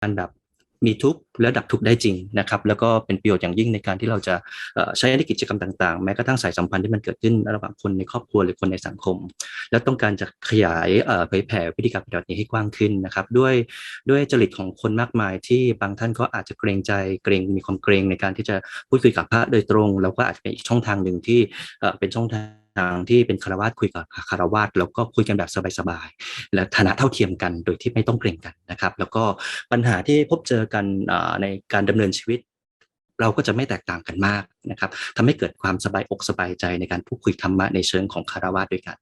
การแบบมีทุกและดับทุกได้จริงนะครับแล้วก็เป็นประโยชน์อย่างยิ่งในการที่เราจะใช้ในกิจกรรมต่างๆ แม้กระทั่งสายสัมพันธ์ที่มันเกิดขึ้นระหว่างคนในครอบครัวหรือคนในสังคม แล้วต้องการจะขยายเผยแผ่วิธีการปฏิบัตินี้ให้กว้างขึ้นนะครับด้วยด้วยจริตของคนมากมายที่บางท่านก็อาจจะเกรงใจเกรงมีความเกรงในการที่จะพูดคุยกับพระโดยตรงแล้วก็อาจจะเป็นอีกช่องทางหนึ่งที่เป็นช่องทาง ที่เป็นคารวาสคุยกับคารวาสแล้วก็คุยกันแบบสบายๆและฐานะเท่าเทียมกันโดยที่ไม่ต้องเกรงกันนะครับ แล้วก็ปัญหาที่พบเจอกันในการดำเนินชีวิต เราก็จะไม่แตกต่างกันมากนะครับทำให้เกิดความสบายอกสบายใจในการพูดคุยธรรมะในเชิงของคารวะด้วยกัน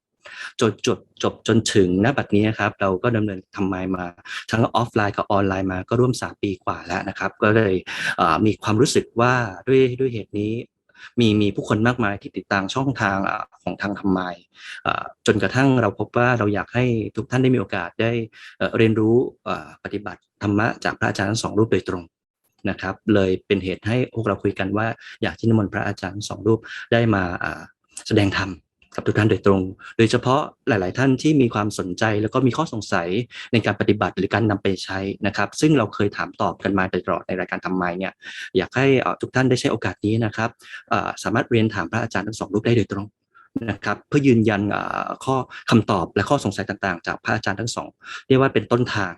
จนจบจบจนถึงณบัดนี้นะครับ เราก็ดำเนินทำไมมา ทั้งออฟไลน์กับออนไลน์มาก็ร่วม 3 ปีกว่าแล้วนะครับ ก็เลยมีความรู้สึกว่าด้วยด้วยเหตุนี้ มีมีผู้คนมากมายที่ติดตามช่องทางอของทางทำไมอ่าจนกระทั่งเราพบว่าเราอยากให้ทุกท่านได้มีโอกาสได้เรียนรู้ปฏิบัติธรรมะจากพระอาจารย์ทั้งสองรูปโดยตรงนะครับ เลยเป็นเหตุให้พวกเราคุยกันว่าอยากที่นิมนต์พระอาจารย์สองรูปได้มาแสดงธรรม กับทุกท่านโดยตรง โดยเฉพาะหลาย ๆ ท่านที่มีความสนใจแล้วก็มีข้อสงสัยในการปฏิบัติหรือการนำไปใช้นะครับ ซึ่งเราเคยถามตอบกันมาตลอดในรายการทำไมเนี่ยอยากให้ทุกท่านได้ใช้โอกาสนี้นะครับสามารถเรียนถามพระอาจารย์ทั้งสองรูปได้โดยตรงนะครับเพื่อยืนยันข้อคำตอบและข้อสงสัยต่าง ๆ จากพระอาจารย์ทั้งสองเรียกว่าเป็นต้นทาง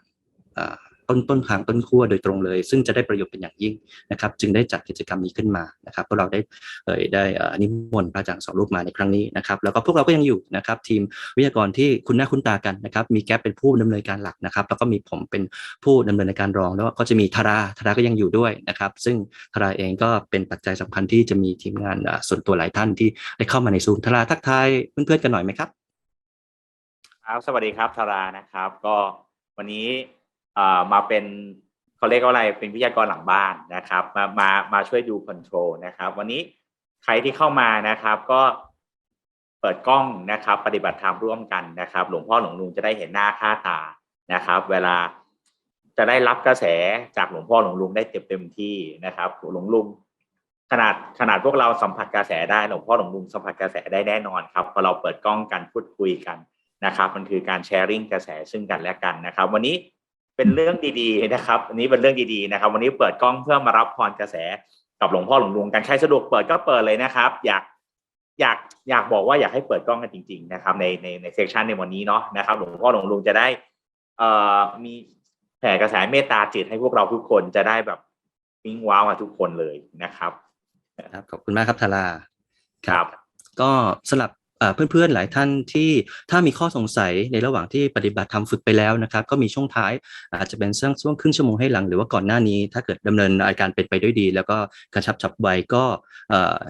ต้นต้นทางต้นขั้วโดยตรงเลย ซึ่งจะได้ประโยชน์เป็นอย่างยิ่งนะครับ จึงได้จัดกิจกรรมนี้ขึ้นมานะครับพวกเราได้เอ่ยได้นิมนต์พระอาจารย์สองรูปมาในครั้งนี้นะครับแล้วก็พวกเราก็ยังอยู่นะครับทีมวิทยากรที่คุณหน้าคุ้นตากันนะครับมีแก๊ปเป็นผู้ดำเนินการหลักนะครับ แล้วก็มีผมเป็นผู้ดำเนินการรอง แล้วก็จะมีธาราธาราก็ยังอยู่ด้วยนะครับ ซึ่งธาราเองก็เป็นปัจจัยสำคัญที่จะมีทีมงานส่วนตัวหลายท่านที่ได้เข้ามาในซูมธาราทักทายเพื่อนๆกันหน่อยไหมครับครับสวัสดีครับธารานะครับ ก็วันนี้ มาเป็นเขาเรียกว่าอะไรเป็นวิทยากรหลังบ้านนะครับ มามามาช่วยดูคอนโทรลนะครับ วันนี้ใครที่เข้ามานะครับ ก็เปิดกล้องนะครับ ปฏิบัติธรรมร่วมกันนะครับ หลวงพ่อหลวงลุงจะได้เห็นหน้าค่าตานะครับ เวลาจะได้รับกระแสจากหลวงพ่อหลวงลุงได้เต็มเต็มที่นะครับหลวงลุงขนาดขนาดพวกเราสัมผัสกระแสได้หลวงพ่อหลวงลุงสัมผัสกระแสได้แน่นอนครับพอเราเปิดกล้องกันพูดคุยกันนะครับ มันคือการแชร์ริ่งกระแสซึ่งกันและกันนะครับ วันนี้ เป็นเรื่องดีๆนะครับอันนี้เป็นเรื่องดีๆนะครับ วันนี้เปิดกล้องเพื่อมารับพรกระแสกับหลวงพ่อหลวงลุงกันใครสะดวกเปิดก็เปิดเลยนะครับ อยากอยากอยากบอกว่าอยากให้เปิดกล้องกันจริง ๆ นะครับ ในในในเซสชันในวันนี้เนาะนะครับ หลวงพ่อหลวงลุงจะได้เอ่อมีแผ่กระแสเมตตาจิตให้พวกเราทุกคนจะได้แบบปิ้งว้าวมาทุกคนเลยนะครับ ครับขอบคุณมากครับธาราครับ ก็สำหรับ เพื่อนๆหลายท่านที่ถ้ามีข้อสงสัยในระหว่างที่ปฏิบัติธรรมฝึกไปแล้วนะครับ ก็มีช่วงท้ายอาจจะเป็นช่วงช่วงครึ่งชั่วโมงให้หลังหรือว่าก่อนหน้านี้ ถ้าเกิดดำเนินรายการเป็นไปด้วยดี แล้วก็กระชับฉับไวก็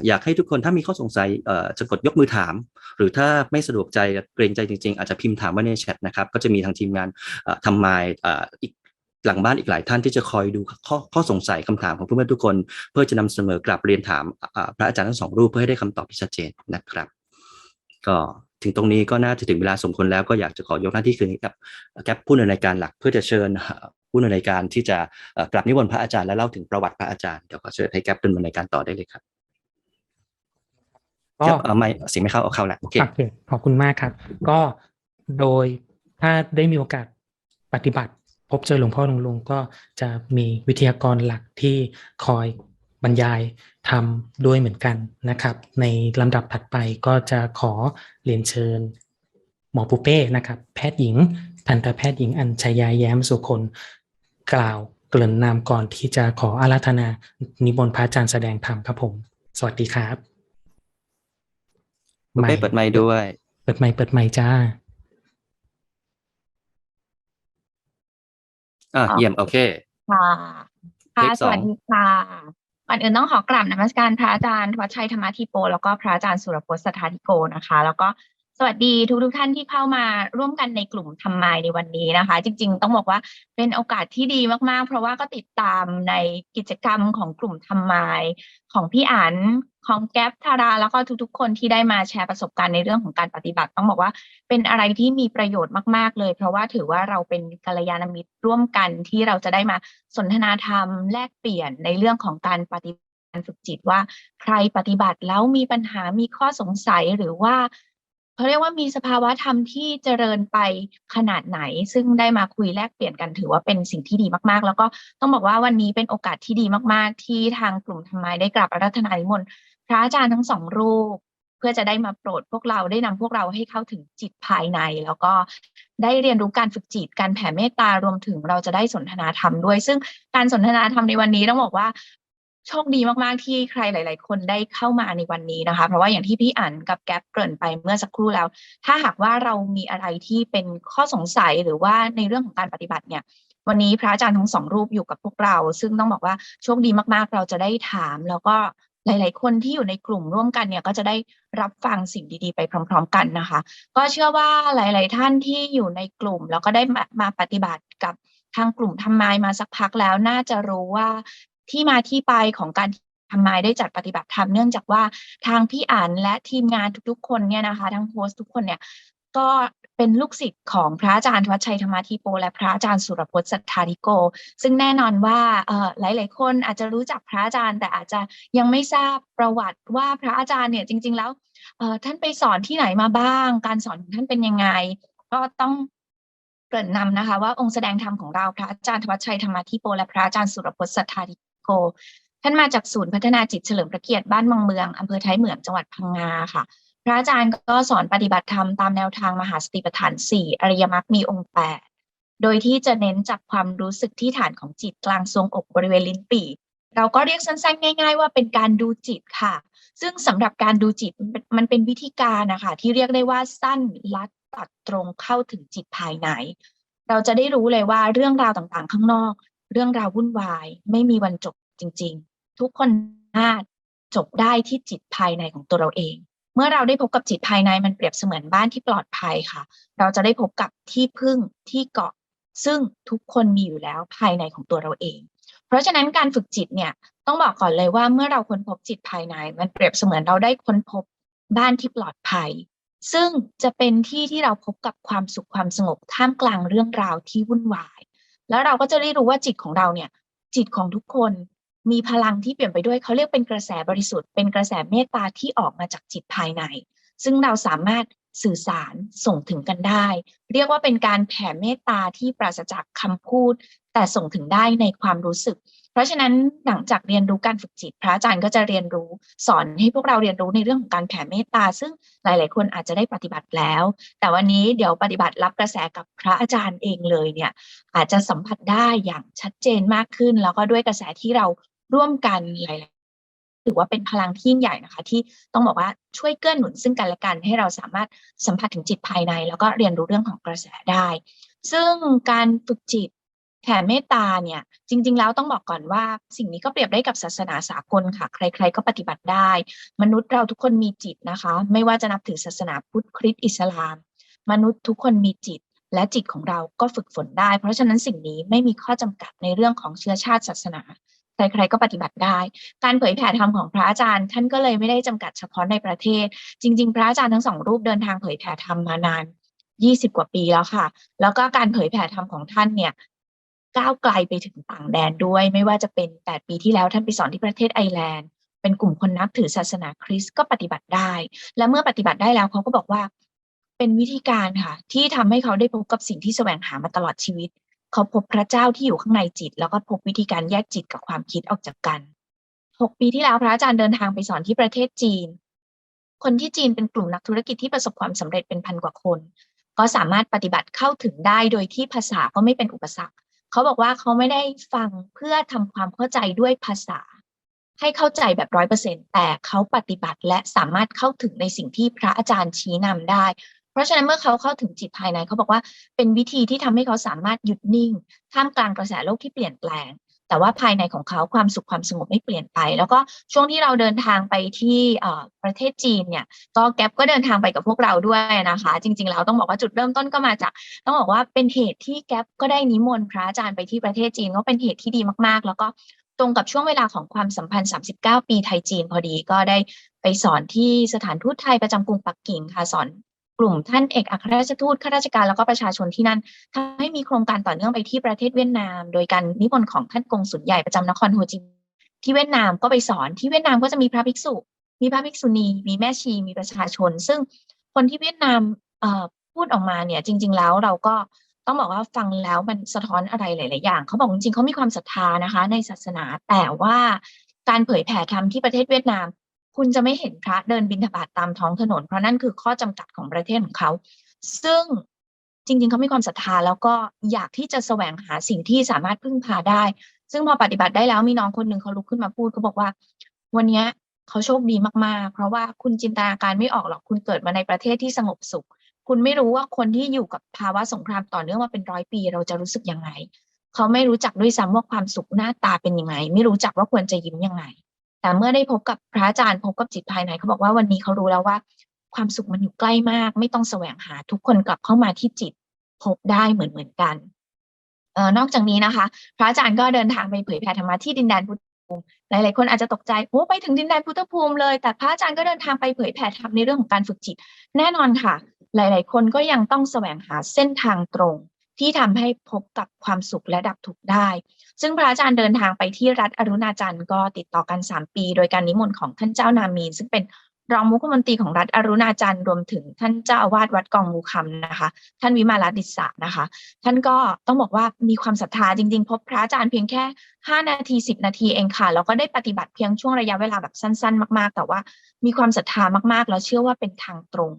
อยากให้ทุกคนถ้ามีข้อสงสัยจะกดยกมือถาม หรือถ้าไม่สะดวกใจเกรงใจจริง ๆ อาจจะพิมพ์ถามไว้ในแชทนะครับก็จะมีทางทีมงานทำมเอ่ออีกหลังบ้านอีกหลายท่านที่จะคอยดูข้อข้อสงสัยคำถามของเพื่อนๆทุกคน เพื่อจะนำเสนอกลับเรียนถามพระอาจารย์ทั้งสองรูปเพื่อให้ได้คำตอบที่ชัดเจนนะครับ ก็ถึงตรงนี้ก็น่าจะถึงเวลาสมควรแล้วก็อยากจะขอยกหน้าที่คืนให้กับแก๊ปผู้ดำเนินรายการหลักเพื่อจะเชิญผู้ดำเนินรายการที่จะเอ่อกลับนิมนต์พระอาจารย์และเล่าถึงประวัติพระอาจารย์เดี๋ยวขอเชิญให้แก๊ปดำเนินรายการต่อได้เลยครับก็แก๊ปเออไม่เสียงไม่เข้าเอาเข้าแล้วโอเคโอเคขอบคุณมากครับ ก็โดยถ้าได้มีโอกาสปฏิบัติ พบเจอหลวงพ่อหลวงลุงก็จะมีวิทยากรหลักที่คอย บรรยายทำด้วยเหมือนกันนะครับ ในลำดับถัดไปก็จะขอเรียนเชิญ หมอปูเป้นะครับ แพทย์หญิง ทันตแพทย์หญิงอัญชยาแย้มสุคนกล่าวเกริ่นนามก่อนที่จะขออาราธนานิมนต์พระอาจารย์แสดงธรรมครับผม สวัสดีครับคุณเป้เปิดไมค์ด้วย เปิดไมค์เปิดไมค์จ้าอะเยี่ยม โอเคค่ะเทค่ะคสสองวัสดีค่ะ ก่อนอื่นต้องขอกราบนมัสการพระอาจารย์วัชชัยธรรมธิโป แล้วก็พระอาจารย์สุรพจน์สัทธาธิโกนะคะ แล้วก็ สวัสดีทุกทุกท่านที่เข้ามาร่วมกันในกลุ่มทำไมในวันนี้นะคะ จริง ๆ ต้องบอกว่าเป็นโอกาสที่ดีมากๆ เพราะว่าก็ติดตามในกิจกรรมของกลุ่มทำไมของพี่อันของแก๊ปธาราแล้วก็ทุกๆ คนที่ได้มาแชร์ประสบการณ์ในเรื่องของการปฏิบัติ ต้องบอกว่าเป็นอะไรที่มีประโยชน์มากๆเลย เพราะว่าถือว่าเราเป็นกัลยาณมิตรร่วมกันที่เราจะได้มาสนทนาธรรมแลกเปลี่ยนในเรื่องของการปฏิบัติการฝึกจิตว่าใครปฏิบัติแล้วมีปัญหามีข้อสงสัยหรือว่า เขาเรียกว่ามีสภาวะธรรมที่เจริญไปขนาดไหน ซึ่งได้มาคุยแลกเปลี่ยนกันถือว่าเป็นสิ่งที่ดีมากๆ แล้วก็ต้องบอกว่าวันนี้เป็นโอกาสที่ดีมากๆ ที่ทางกลุ่มธรรมายได้กราบอาราธนานิมนต์พระอาจารย์ทั้งสองรูป เพื่อจะได้มาโปรดพวกเราได้นำพวกเราให้เข้าถึงจิตภายใน แล้วก็ได้เรียนรู้การฝึกจิตการแผ่เมตตารวมถึงเราจะได้สนทนาธรรมด้วย ซึ่งการสนทนาธรรมในวันนี้ต้องบอกว่า โชคดีมากๆ ที่ใครหลาย ๆ คนได้เข้ามาในวันนี้นะคะ เพราะว่าอย่างที่พี่อั๋นกับแก๊ปเกริ่นไปเมื่อสักครู่แล้ว ถ้าหากว่าเรามีอะไรที่เป็นข้อสงสัยหรือว่าในเรื่องของการปฏิบัติเนี่ยวันนี้พระอาจารย์ทั้งสองรูปอยู่กับพวกเรา ซึ่งต้องบอกว่าโชคดีมากๆ เราจะได้ถาม แล้วก็หลาย ๆ คนที่อยู่ในกลุ่มร่วมกันเนี่ยก็จะได้รับฟังสิ่งดี ๆ ไปพร้อม ๆ กันนะคะ ก็เชื่อว่าหลาย ๆ ท่านที่อยู่ในกลุ่ม แล้วก็ได้มามาปฏิบัติกับทางกลุ่มทำไมมาสักพักแล้วน่าจะรู้ว่า ที่มาที่ไปของการทำไมายได้จัดปฏิบัติธรรมเนื่องจากว่าทางพี่อ่านและทีมงานทุกๆ คนเนี่ยนะคะ ทั้งโฮสทุกคนเนี่ยก็เป็นลูกศิษย์ของพระอาจารย์ทวัชชัยธรรมาธิโป และพระอาจารย์สุรพจน์สัทธาธิโก ซึ่งแน่นอนว่าหลาย ๆ คนอาจจะรู้จักพระอาจารย์ แต่อาจจะยังไม่ทราบประวัติว่าพระอาจารย์เนี่ยจริง ๆ แล้วท่านไปสอนที่ไหนมาบ้าง การสอนของท่านเป็นยังไง ก็ต้องเกริ่นนำนะคะ ว่าองค์แสดงธรรมของเราพระอาจารย์ทวัชชัยธรรมาธิโป และพระอาจารย์สุรพจน์สัทธาธิโก ท่านมาจากศูนย์พัฒนาจิตเฉลิมพระเกียรติบ้านมังเมืองอำเภอท้ายเหมืองจังหวัดพังงาค่ะ พระอาจารย์ก็สอนปฏิบัติธรรมตามแนวทางมหาสติปัฏฐานสี่อริยมรรคมีองค์แปดโดยที่จะเน้นจับความรู้สึกที่ฐานของจิตกลางทรวงอกบริเวณลิ้นปี่เราก็เรียกสั้นๆง่าย ๆ ว่าเป็นการดูจิตค่ะ ซึ่งสำหรับการดูจิตมันเป็นมันเป็นวิธีการนะคะที่เรียกได้ว่าสั้นลัดตัดตรงเข้าถึงจิตภายใน เราจะได้รู้เลยว่าเรื่องราวต่างๆ ข้างนอก เรื่องราววุ่นวาย ไม่มีวันจบจริง ๆ ทุกคนสามารถจบได้ที่จิตภายในของตัวเราเอง เมื่อเราได้พบกับจิตภายในมันเปรียบเสมือนบ้านที่ปลอดภัยค่ะ เราจะได้พบกับที่พึ่งที่เกาะ ซึ่งทุกคนมีอยู่แล้วภายในของตัวเราเอง เพราะฉะนั้นการฝึกจิตเนี่ยต้องบอกก่อนเลยว่าเมื่อเราค้นพบจิตภายใน มันเปรียบเสมือนเราได้ค้นพบบ้านที่ปลอดภัย ซึ่งจะเป็นที่ที่เราพบกับความสุขความสงบท่ามกลางเรื่องราวที่วุ่นวาย แล้วเราก็จะได้รู้ว่าจิตของเราเนี่ย จิตของทุกคนมีพลังที่เปลี่ยนไปด้วยเขาเรียกเป็นกระแสบริสุทธิ์ เป็นกระแสเมตตาที่ออกมาจากจิตภายใน ซึ่งเราสามารถสื่อสารส่งถึงกันได้ เรียกว่าเป็นการแผ่เมตตาที่ปราศจากคำพูด แต่ส่งถึงได้ในความรู้สึก ราะฉะนั้นหลังจากเรียนรู้การฝึกจิต พระอาจารย์ก็จะเรียนรู้สอนให้พวกเราเรียนรู้ในเรื่องของการแผ่เมตตา ซึ่งหลาย ๆ คนอาจจะได้ปฏิบัติแล้ว แต่วันนี้เดี๋ยวปฏิบัติรับกระแสกับพระอาจารย์เองเลยเนี่ยอาจจะสัมผัสได้อย่างชัดเจนมากขึ้น แล้วก็ด้วยกระแสที่เราร่วมกันหลาย ๆ ถือว่าเป็นพลังที่ยิ่งใหญ่นะคะ ที่ต้องบอกว่าช่วยเกื้อหนุนซึ่งกันและกันให้เราสามารถสัมผัสถึงจิตภายใน แล้วก็เรียนรู้เรื่องของกระแสได้ ซึ่งการฝึกจิต แผ่เมตตาเนี่ยจริง ๆ แล้วต้องบอกก่อนว่า สิ่งนี้ก็เปรียบได้กับศาสนาสากลค่ะ ใคร ๆ ก็ปฏิบัติได้ มนุษย์เราทุกคนมีจิตนะคะ ไม่ว่าจะนับถือศาสนาพุทธคริสต์อิสลาม มนุษย์ทุกคนมีจิต และจิตของเราก็ฝึกฝนได้ เพราะฉะนั้นสิ่งนี้ไม่มีข้อจำกัดในเรื่องของเชื้อชาติศาสนา ใครๆก็ปฏิบัติได้ การเผยแผ่ธรรมของพระอาจารย์ ท่านก็เลยไม่ได้จำกัดเฉพาะในประเทศ จริง ๆ พระอาจารย์ทั้งสองรูปเดินทางเผยแผ่ธรรมมานาน20 กว่าปีแล้วค่ะ แล้วก็การเผยแผ่ธรรมของท่านเนี่ย ก้าวไกลไปถึงต่างแดนด้วย ไม่ว่าจะเป็น8ปีที่แล้วท่านไปสอนที่ประเทศไอร์แลนด์ เป็นกลุ่มคนนับถือศาสนาคริสต์ก็ปฏิบัติได้ และเมื่อปฏิบัติได้แล้วเขาก็บอกว่า เป็นวิธีการค่ะ ที่ทำให้เขาได้พบกับสิ่งที่แสวงหามาตลอดชีวิต เขาพบพระเจ้าที่อยู่ข้างในจิต แล้วก็พบวิธีการแยกจิตกับความคิดออกจากกัน6ปีที่แล้วพระอาจารย์เดินทางไปสอนที่ประเทศจีน คนที่จีนเป็นกลุ่มนักธุรกิจที่ประสบความสำเร็จเป็นพันกว่าคน ก็สามารถปฏิบัติเข้าถึงได้โดยที่ภาษาก็ไม่เป็นอุปสรรค เขาบอกว่าเขาไม่ได้ฟังเพื่อทำความเข้าใจด้วยภาษา ให้เข้าใจแบบร้อยเปอร์เซ็นแต่เขาปฏิบัติและสามารถเข้าถึงในสิ่งที่พระอาจารย์ชี้นำได้ เพราะฉะนั้นเมื่อเขาเข้าถึงจิตภายในเขาบอกว่าเป็นวิธีที่ทำให้เขาสามารถหยุดนิ่ง ท่ามกลางกระแสโลกที่เปลี่ยนแปลง แต่ว่าภายในของเขาความสุขความสงบไม่เปลี่ยนไป แล้วก็ช่วงที่เราเดินทางไปที่ประเทศจีนเนี่ย ก็แก๊ปก็เดินทางไปกับพวกเราด้วยนะคะ จริง ๆ แล้วต้องบอกว่าจุดเริ่มต้นก็มาจาก ต้องบอกว่าเป็นเหตุที่แก๊ปก็ได้นิมนต์พระอาจารย์ไปที่ประเทศจีนก็เป็นเหตุที่ดีมากๆ แล้วก็ตรงกับช่วงเวลาของความสัมพันธ์ 39 ปีไทยจีนพอดีก็ได้ไปสอนที่สถานทูตไทยประจำกรุงปักกิ่งค่ะสอน กลุ่มท่านเอกอัครราชทูตข้าราชการแล้วก็ประชาชนที่นั่นทำให้มีโครงการต่อเนื่องไปที่ประเทศเวียดนาม โดยการนิมนต์ของท่านกงสุลใหญ่ประจำนครโฮจิมินห์ที่เวียดนามก็ไปสอนที่เวียดนามก็จะมีพระภิกษุ มีพระภิกษุณี มีแม่ชีมีประชาชน ซึ่งคนที่เวียดนามพูดออกมาเนี่ยจริง ๆ แล้วเราก็ต้องบอกว่าฟังแล้วมันสะท้อนอะไรหลาย ๆ อย่าง เขาบอกจริงๆเขามีความศรัทธานะคะ ในศาสนาแต่ว่าการเผยแผ่ธรรมที่ประเทศเวียดนาม คุณจะไม่เห็นพระเดินบิณฑบาตตามท้องถนน เพราะนั่นคือข้อจำกัดของประเทศของเขา ซึ่งจริง ๆ เขามีความศรัทธาแล้วก็อยากที่จะแสวงหาสิ่งที่สามารถพึ่งพาได้ ซึ่งพอปฏิบัติได้แล้วมีน้องคนหนึ่งเขาลุกขึ้นมาพูดเขาบอกว่า วันนี้เขาโชคดีมากๆ เพราะว่าคุณจินตนาการไม่ออกหรอกคุณเกิดมาในประเทศที่สงบสุข คุณไม่รู้ว่าคนที่อยู่กับภาวะสงครามต่อเนื่องมาเป็นร้อยปี เราจะรู้สึกยังไงเขาไม่รู้จักด้วยซ้ำว่าความสุขหน้าตาเป็นยังไง ไม่รู้จักว่าควรจะยิ้มยังไง แต่เมื่อได้พบกับพระอาจารย์พบกับจิตภายในเขาบอกว่าวันนี้เขารู้แล้วว่า ความสุขมันอยู่ใกล้มาก ไม่ต้องแสวงหาทุกคนกลับเข้ามาที่จิต พบได้เหมือนเหมือนกันเออนอกจากนี้นะคะ พระอาจารย์ก็เดินทางไปเผยแผ่ธรรมะที่ดินแดนพุทธภูมิหลาย ๆ คนอาจจะตกใจโอ้ไปถึงดินแดนพุทธภูมิเลย แต่พระอาจารย์ก็เดินทางไปเผยแผ่ธรรมในเรื่องของการฝึกจิต แน่นอนค่ะ หลาย ๆ คนก็ยังต้องแสวงหาเส้นทางตรง ที่ทำให้พบกับความสุขและดับทุกข์ได้ ซึ่งพระอาจารย์เดินทางไปที่รัฐอรุณาจันทร์ก็ติดต่อกัน 3 ปี โดยการนิมนต์ของท่านเจ้านามีน ซึ่งเป็นรองมุขมนตรีของรัฐอรุณาจันทร์รวมถึงท่านเจ้าอาวาสวัดกองมูคำนะคะ ท่านวิมาลาดิสะนะคะ ท่านก็ต้องบอกว่ามีความศรัทธาจริง ๆ พบพระอาจารย์เพียงแค่ 5 นาที 10 นาทีเองค่ะ แล้วก็ได้ปฏิบัติเพียงช่วงระยะเวลาแบบสั้น ๆ มาก ๆ แต่ว่ามีความศรัทธามากๆ แล้วเชื่อว่าเป็นทางตรง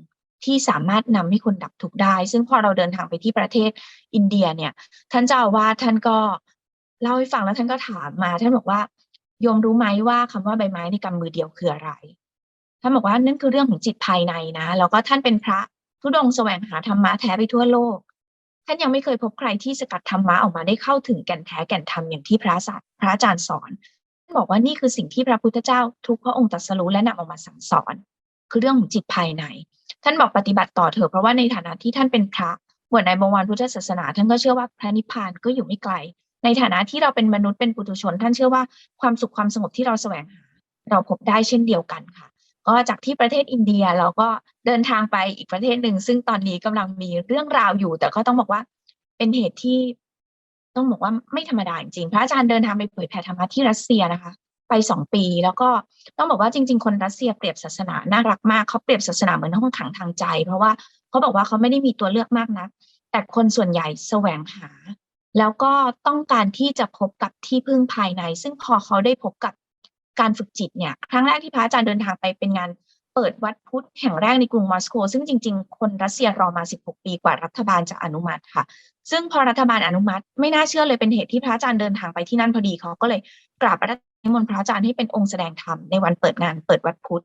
ที่สามารถนำให้คนดับทุกข์ได้ ซึ่งพอเราเดินทางไปที่ประเทศอินเดียเนี่ย ท่านเจ้าอาวาสท่านก็เล่าให้ฟังแล้วท่านก็ถามมา ท่านบอกว่าโยมรู้ไหมว่าคำว่าใบไม้ในกำมือเดียวคืออะไรท่านบอกว่านั่นคือเรื่องของจิตภายในนะแล้วก็ท่านเป็นพระทุดงแสวงหาธรรมะแท้ไปทั่วโลก ท่านยังไม่เคยพบใครที่สกัดธรรมะออกมาได้เข้าถึงแก่นแท้แก่นธรรมอย่างที่พระศาสตร์พระอาจารย์สอนท่านบอกว่านี่คือสิ่งที่พระพุทธเจ้า ทุกพระองค์ตรัสรู้และนำออกมาสั่งสอน คือเรื่องของจิตภายใน ท่านบอกปฏิบัติต่อเถอะเพราะว่าในฐานะที่ท่านเป็นพระบวชในบวรพุทธศาสนา ท่านก็เชื่อว่าพระนิพพานก็อยู่ไม่ไกล ในฐานะที่เราเป็นมนุษย์เป็นปุถุชน ท่านเชื่อว่าความสุขความสงบที่เราแสวงหาเราพบได้เช่นเดียวกันค่ะ ก็จากที่ประเทศอินเดียเราก็เดินทางไปอีกประเทศหนึ่ง ซึ่งตอนนี้กำลังมีเรื่องราวอยู่ แต่ก็ต้องบอกว่าเป็นเหตุที่ต้องบอกว่าไม่ธรรมดาจริงพระอาจารย์เดินทางไปเผยแผ่ธรรมะที่รัสเซียนะคะ ไปสองปี แล้วก็ต้องบอกว่าจริง ๆ คนรัสเซียเปรียบศาสนาน่ารักมากเขาเปรียบศาสนาเหมือนห้องขังทางใจ เพราะว่าเขาบอกว่าเขาไม่ได้มีตัวเลือกมากนะแต่คนส่วนใหญ่แสวงหา แล้วก็ต้องการที่จะพบกับที่พึ่งภายใน ซึ่งพอเขาได้พบกับการฝึกจิตเนี่ย ครั้งแรกที่พระอาจารย์เดินทางไปเป็นงาน เปิดวัดพุทธแห่งแรกในกรุงมอสโก ซึ่งจริง ๆ คนรัสเซียรอมา 16 ปีกว่ารัฐบาลจะอนุมัติค่ะ ซึ่งพอรัฐบาลอนุมัติ ไม่น่าเชื่อเลยเป็นเหตุที่พระอาจารย์เดินทางไปที่นั่นพอดีเขาก็เลยกราบพระนิมนต์พระอาจารย์ให้เป็นองค์แสดงธรรมในวันเปิดงานเปิดวัดพุทธ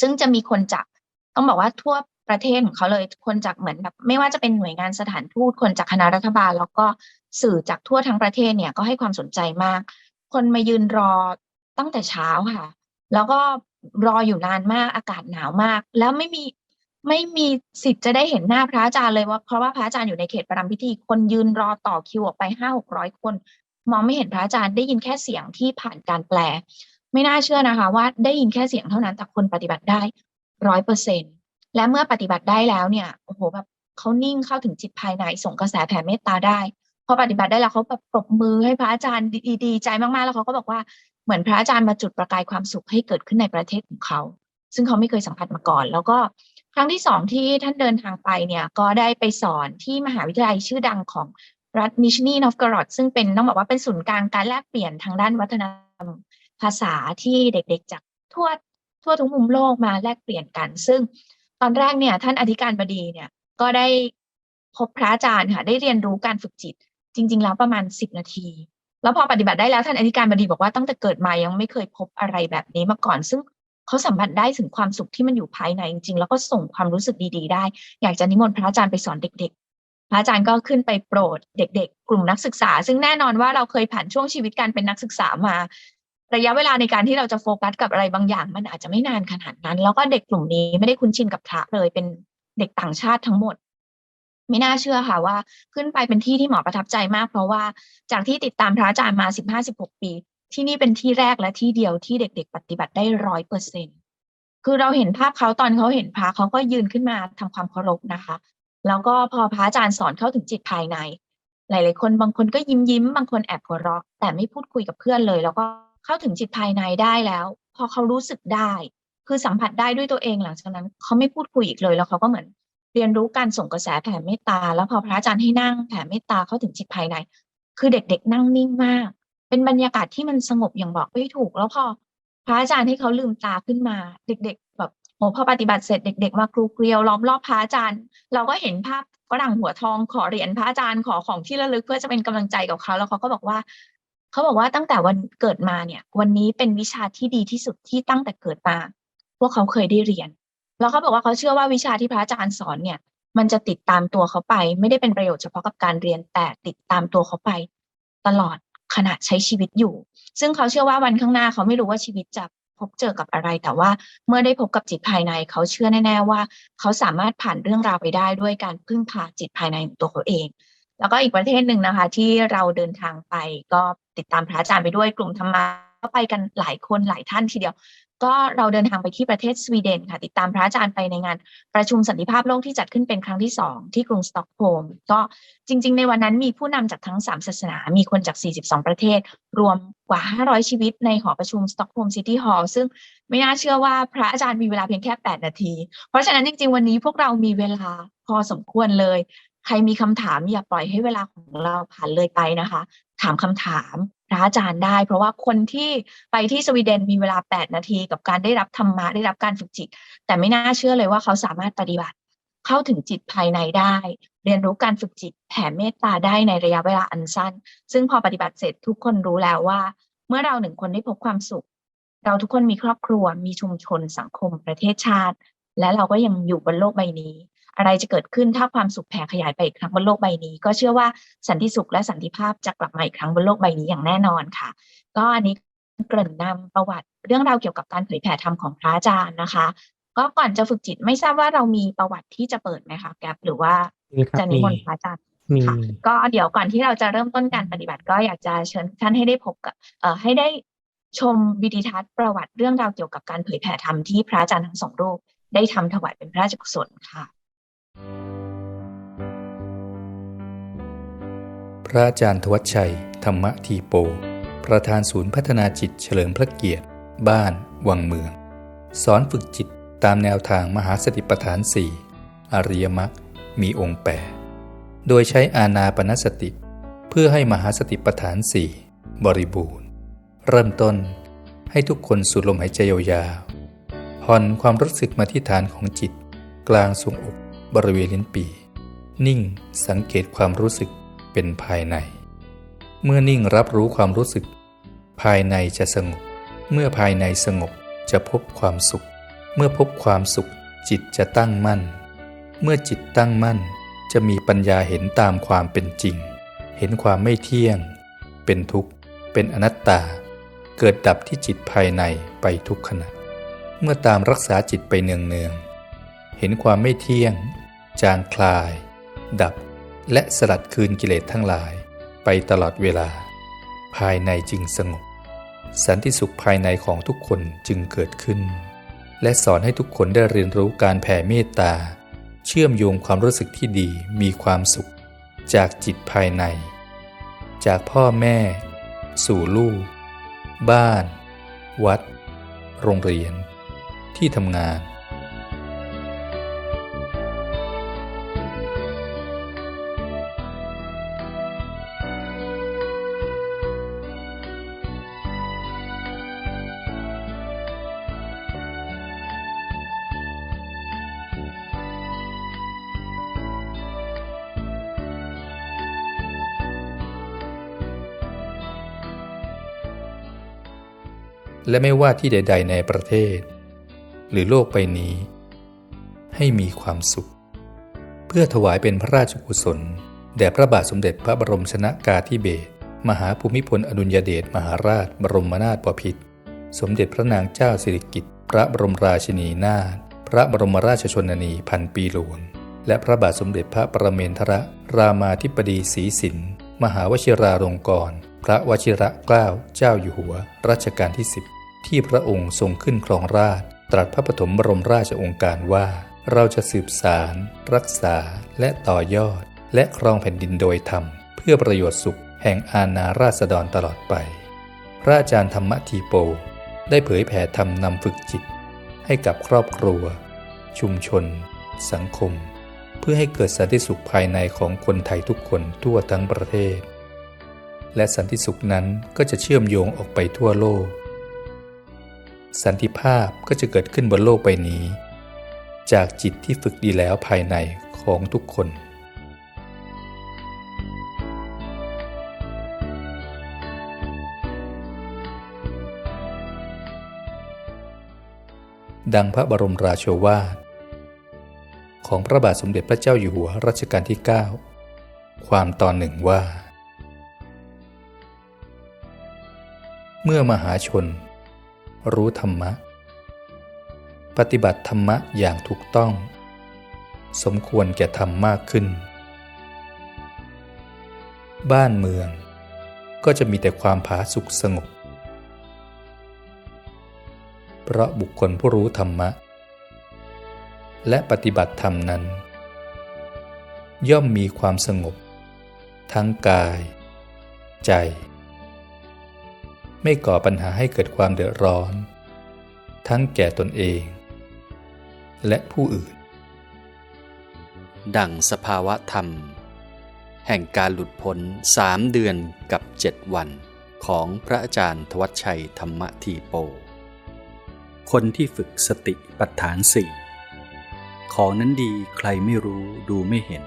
ซึ่งจะมีคนจากต้องบอกว่าทั่วประเทศของเขาเลยคนจากเหมือนแบบไม่ว่าจะเป็นหน่วยงานสถานทูตคนจากคณะรัฐบาล แล้วก็สื่อจากทั่วทั้งประเทศเนี่ยก็ให้ความสนใจมาก คนมายืนรอตั้งแต่เช้าค่ะ แล้วก็รออยู่นานมากอากาศหนาวมาก แล้วไม่มีไม่มีสิทธิ์จะได้เห็นหน้าพระอาจารย์เลยว่าเพราะว่าพระอาจารย์อยู่ในเขตประรำพิธีคนยืนรอต่อคิวออกไปห้าหกร้อยคน มองไม่เห็นพระอาจารย์ได้ยินแค่เสียงที่ผ่านการแปล ไม่น่าเชื่อนะคะ ว่าได้ยินแค่เสียงเท่านั้นแต่คนปฏิบัติได้ร้อยเปอร์เซ็นและเมื่อปฏิบัติได้แล้วเนี่ยโอ้โหแบบเขานิ่งเข้าถึงจิตภายในส่งกระแสแผ่เมตตาได้พอปฏิบัติได้แล้วเขาแบบปรบมือให้พระอาจารย์ดีใจมากๆ แล้วเขาก็บอกว่า เหมือนพระอาจารย์มาจุดประกายความสุขให้เกิดขึ้นในประเทศของเขา ซึ่งเขาไม่เคยสัมผัสมาก่อน แล้วก็ครั้งที่สองที่ท่านเดินทางไปเนี่ยก็ได้ไปสอนที่มหาวิทยาลัยชื่อดังของรัฐนิชนีนอฟกรอดซึ่งเป็นต้องบอกว่าเป็นศูนย์กลางการแลกเปลี่ยนทางด้านวัฒนธรรมภาษาที่เด็กๆจากทั่วทั่วทุกมุมโลกมาแลกเปลี่ยนกัน ซึ่งตอนแรกเนี่ยท่านอธิการบดีเนี่ยก็ได้พบพระอาจารย์ค่ะได้เรียนรู้การฝึกจิต จริง ๆ แล้วประมาณสิบนาที แล้วพอปฏิบัติได้แล้วท่านอธิการบดีบอกว่าตั้งแต่เกิดมายังไม่เคยพบอะไรแบบนี้มาก่อน ซึ่งเขาสัมผัสได้ถึงความสุขที่มันอยู่ภายในจริงๆ แล้วก็ส่งความรู้สึกดีๆ ได้ อยากจะนิมนต์พระอาจารย์ไปสอนเด็ก ๆ พระอาจารย์ก็ขึ้นไปโปรดเด็ก ๆ กลุ่มนักศึกษา ซึ่งแน่นอนว่าเราเคยผ่านช่วงชีวิตการเป็นนักศึกษามา ระยะเวลาในการที่เราจะโฟกัสกับอะไรบางอย่าง มันอาจจะไม่นานขนาดนั้น แล้วก็เด็กกลุ่มนี้ไม่ได้คุ้นชินกับพระเลยเป็นเด็กต่างชาติทั้งหมด ไม่น่าเชื่อค่ะว่าขึ้นไปเป็นที่ที่หมอประทับใจมาก เพราะว่าจากที่ติดตามพระอาจารย์มาสิบห้าสิบหกปี ที่นี่เป็นที่แรกและที่เดียวที่เด็ก ๆ ปฏิบัติได้ร้อยเปอร์เซ็นคือเราเห็นภาพเขาตอนเขาเห็นพระเขาก็ยืนขึ้นมาทำความเคารพนะคะ แล้วก็พอพระอาจารย์สอนเข้าถึงจิตภายใน หลาย ๆ คนบางคนก็ยิ้มยิ้มบางคนแอบหัวเราะแต่ไม่พูดคุยกับเพื่อนเลย แล้วก็เข้าถึงจิตภายในได้แล้ว พอเขารู้สึกได้ คือสัมผัสได้ด้วยตัวเองหลังจากนั้น เขาไม่พูดคุยอีกเลยแล้วเขาก็เหมือน เรียนรู้การส่งกระแสแผ่เมตตา แล้วพอพระอาจารย์ให้นั่งแผ่เมตตาเข้าถึงจิตภายใน คือเด็กๆ นั่งนิ่งมาก เป็นบรรยากาศที่มันสงบอย่างบอกไม่ถูก แล้วพอพระอาจารย์ให้เขาลืมตาขึ้นมา เด็ก ๆ แบบโอ้พอปฏิบัติเสร็จเด็ก ๆ มาครูเกลียวล้อมรอบพระอาจารย์ เราก็เห็นภาพฝรั่งหัวทองขอเหรียญพระอาจารย์ขอของที่ระลึกเพื่อจะเป็นกำลังใจกับเขาแล้วเขาก็บอกว่าเขาบอกว่าตั้งแต่วันเกิดมาเนี่ย วันนี้เป็นวิชาที่ดีที่สุดที่ตั้งแต่เกิดมาพวกเขาเคยได้เรียน แล้วเขาบอกว่าเขาเชื่อว่าวิชาที่พระอาจารย์สอนเนี่ย มันจะติดตามตัวเขาไป ไม่ได้เป็นประโยชน์เฉพาะกับการเรียนแต่ติดตามตัวเขาไป ตลอดขณะใช้ชีวิตอยู่ ซึ่งเขาเชื่อว่าวันข้างหน้าเขาไม่รู้ว่าชีวิตจะพบเจอกับอะไร แต่ว่าเมื่อได้พบกับจิตภายใน เขาเชื่อแน่ ๆ ว่า เขาสามารถผ่านเรื่องราวไปได้ด้วยการพึ่งพาจิตภายในของตัวเขาเอง แล้วก็อีกประเทศหนึ่งนะคะ ที่เราเดินทางไปก็ติดตามพระอาจารย์ไปด้วยกลุ่มธรรมะก็ไปกันหลายคนหลายท่านทีเดียว ก็เราเดินทางไปที่ประเทศสวีเดนค่ะติดตามพระอาจารย์ไปในงานประชุมสันติภาพโลกที่จัดขึ้นเป็นครั้งที่สองที่กรุงสต็อกโฮล์มก็จริง ๆ ในวันนั้นมีผู้นำจากทั้ง 3 ศาสนา มีคนจาก 42 ประเทศ รวมกว่า 500 ชีวิตในหอประชุมสต็อกโฮล์มซิตี้ฮอลล์ซึ่งไม่น่าเชื่อว่าพระอาจารย์มีเวลาเพียงแค่ 8 นาที เพราะฉะนั้นจริง ๆ วันนี้พวกเรามีเวลาพอสมควรเลย ใครมีคำถามอย่าปล่อยให้เวลาของเราผ่านเลยไปนะคะ ถามคำถาม พระอาจารย์ได้ เพราะว่าคนที่ไปที่สวีเดนมีเวลา 8 นาที กับการได้รับธรรมะได้รับการฝึกจิต แต่ไม่น่าเชื่อเลยว่าเขาสามารถปฏิบัติ เข้าถึงจิตภายในได้ เรียนรู้การฝึกจิตแผ่เมตตาได้ในระยะเวลาอันสั้น ซึ่งพอปฏิบัติเสร็จทุกคนรู้แล้วว่า เมื่อเราหนึ่งคนได้พบความสุข เราทุกคนมีครอบครัวมีชุมชนสังคมประเทศชาติ และเราก็ยังอยู่บนโลกใบนี้ อะไรจะเกิดขึ้นถ้าความสุขแผ่ขยายไปอีกครั้งบนโลกใบนี้ ก็เชื่อว่าสันติสุขและสันติภาพจะกลับมาอีกครั้งบนโลกใบนี้อย่างแน่นอนค่ะ ก็อันนี้เกริ่นนำประวัติเรื่องราวเกี่ยวกับการเผยแผ่ธรรมของพระอาจารย์นะคะ ก็ก่อนจะฝึกจิตไม่ทราบว่าเรามีประวัติที่จะเปิดไหมคะแกปหรือว่ามีครับจะนิมีมนต์พระอาจารย์มีค่ะก็เดี๋ยวก่อนที่เราจะเริ่มต้นการปฏิบัติ ก็อยากจะเชิญท่านให้ได้พบกับเอ่อให้ได้ชมวิดีทัศน์ประวัติเรื่องราวเกี่ยวกับการเผยแผ่ธรรมที่พระอาจารย์ทั้งสองรูปได้ทำถวายเป็นพระราชกุศลค่ะ พระอาจารย์ทวัชชัย ธรรมทีโป ประธานศูนย์พัฒนาจิตเฉลิมพระเกียรติ บ้าน วังเมือง สอนฝึกจิตตามแนวทางมหาสติปัฏฐานสี่อริยมรรคมีองค์แปดโดยใช้อาณาปณสติ เพื่อให้มหาสติปัฏฐานสี่บริบูรณ์ เริ่มต้นให้ทุกคนสูดลมหายใจยาวๆผ่อนความรู้สึกมาที่ฐานของจิต กลางทรวงอกบริเวณลิ้นปี นิ่งสังเกตความรู้สึก เป็นภายใน เมื่อนิ่งรับรู้ความรู้สึก ภายในจะสงบ เมื่อภายในสงบจะพบความสุข เมื่อพบความสุข จิตจะตั้งมั่น เมื่อจิตตั้งมั่น จะมีปัญญาเห็นตามความเป็นจริง เห็นความไม่เที่ยง เป็นทุกข์ เป็นอนัตตา เกิดดับที่จิตภายในไปทุกขณะ เมื่อตามรักษาจิตไปเนืองๆเห็นความไม่เที่ยง จางคลาย ดับ และสลัดคืนกิเลสทั้งหลาย ไปตลอดเวลา ภายในจึงสงบ สันติสุขภายในของทุกคนจึงเกิดขึ้น และสอนให้ทุกคนได้เรียนรู้การแผ่เมตตา เชื่อมโยงความรู้สึกที่ดีมีความสุข จากจิตภายใน จากพ่อแม่ สู่ลูก บ้าน วัด โรงเรียน ที่ทำงาน และไม่ว่าที่ใด ๆ ในประเทศ หรือโลกใบนี้ ให้มีความสุข เพื่อถวายเป็นพระราชกุศล แด่พระบาทสมเด็จพระบรมชนากาธิเบศรมหาภูมิพลอดุลยเดชมหาราช บรมนาถบพิตรสมเด็จพระนางเจ้าสิริกิติ์พระบรมราชินีนาถพระบรมราชชนนีพันปีหลวง และพระบาทสมเด็จพระประเมนทรรามาธิบดีศรีสินมหาวชิราลงกรณพระวชิระเกล้าเจ้าอยู่หัวรัชกาลที่10 ที่พระองค์ทรงขึ้นครองราชตรัสพระปฐมบรมราชองค์การว่า เราจะสืบสาร รักษาและต่อยอด และครองแผ่นดินโดยธรรม เพื่อประโยชน์สุขแห่งอาณาราษฎรตลอดไป พระอาจารย์ธรรมทีโป ได้เผยแผ่ธรรมนำฝึกจิต ให้กับครอบครัว ชุมชน สังคม เพื่อให้เกิดสันติสุขภายในของคนไทยทุกคนทั่วทั้งประเทศ และสันติสุขนั้นก็จะเชื่อมโยงออกไปทั่วโลก สันติภาพก็จะเกิดขึ้นบนโลกใบนี้ จากจิตที่ฝึกดีแล้วภายในของทุกคนดังพระบรมราโชวาท ของพระบาทสมเด็จพระเจ้าอยู่หัวรัชกาลที่ 9 ความตอนหนึ่งว่า เมื่อมหาชน รู้ธรรมะ ปฏิบัติธรรมะอย่างถูกต้อง สมควรแก่ธรรมมากขึ้น บ้านเมืองก็จะมีแต่ความผาสุกสงบ เพราะบุคคลผู้รู้ธรรมะ และปฏิบัติธรรมนั้น ย่อมมีความสงบ ทั้งกาย ใจ ไม่ก่อปัญหาให้เกิดความเดือดร้อน ทั้งแก่ตนเอง และผู้อื่น ดั่งสภาวะธรรม แห่งการหลุดพ้นสามเดือนกับเจ็ดวันของพระอาจารย์ทวัชชัยธรรมทีโป คนที่ฝึกสติปัฏฐานสี่ของนั้นดีใครไม่รู้ดูไม่เห็น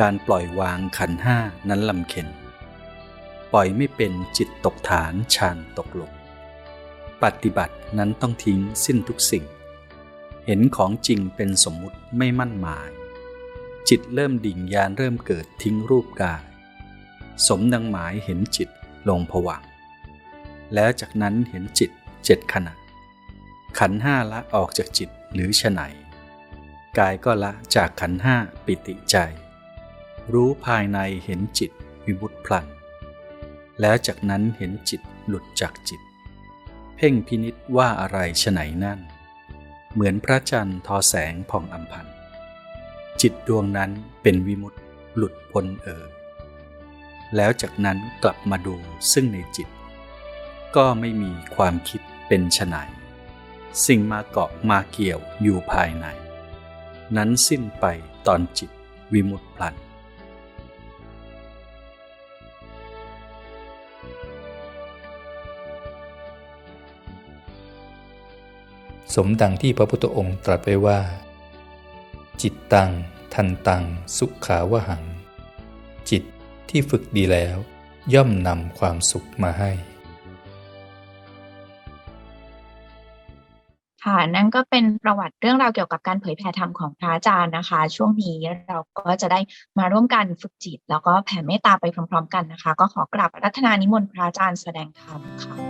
การปล่อยวางขันห้านั้นลำเค็น ล่อยไม่เป็นจิตตกฐานฌานตกลง ปฏิบัตินั้นต้องทิ้งสิ้นทุกสิ่ง เห็นของจริงเป็นสมมุติไม่มั่นหมาย จิตเริ่มดิ่งยานเริ่มเกิดทิ้งรูปกาย สมดังหมายเห็นจิตลงผวัง แล้วจากนั้นเห็นจิตเจ็ดขณะ ขันห้าละออกจากจิตหรือฉไหนกายก็ละจากขันห้าปิติใจ รู้ภายในเห็นจิตวิมุตพลัน แล้วจากนั้นเห็นจิตหลุดจากจิต เพ่งพินิษว่าอะไรฉไหนนั่น เหมือนพระจันทร์ทอแสงผ่องอัมพันจิตดวงนั้นเป็นวิมุตตหลุดพ้นเอ่ยแล้วจากนั้นกลับมาดูซึ่งในจิต ก็ไม่มีความคิดเป็นไฉนสิ่งมาเกาะมาเกี่ยวอยู่ภายใน นั้นสิ้นไปตอนจิตวิมุตตพลัน สมดังที่พระพุทธองค์ตรัสไว้ว่า จิตตัง ทันตัง สุขาวหัง จิตที่ฝึกดีแล้ว ย่อมนำความสุขมาให้ ค่ะนั่นก็เป็นประวัติเรื่องราวเกี่ยวกับการเผยแผ่ธรรมของพระอาจารย์นะคะ ช่วงนี้เราก็จะได้มาร่วมกันฝึกจิต แล้วก็แผ่เมตตาไปพร้อม ๆ กันนะคะ ก็ขอกราบรัธนานิมนต์พระอาจารย์แสดงธรรมค่ะ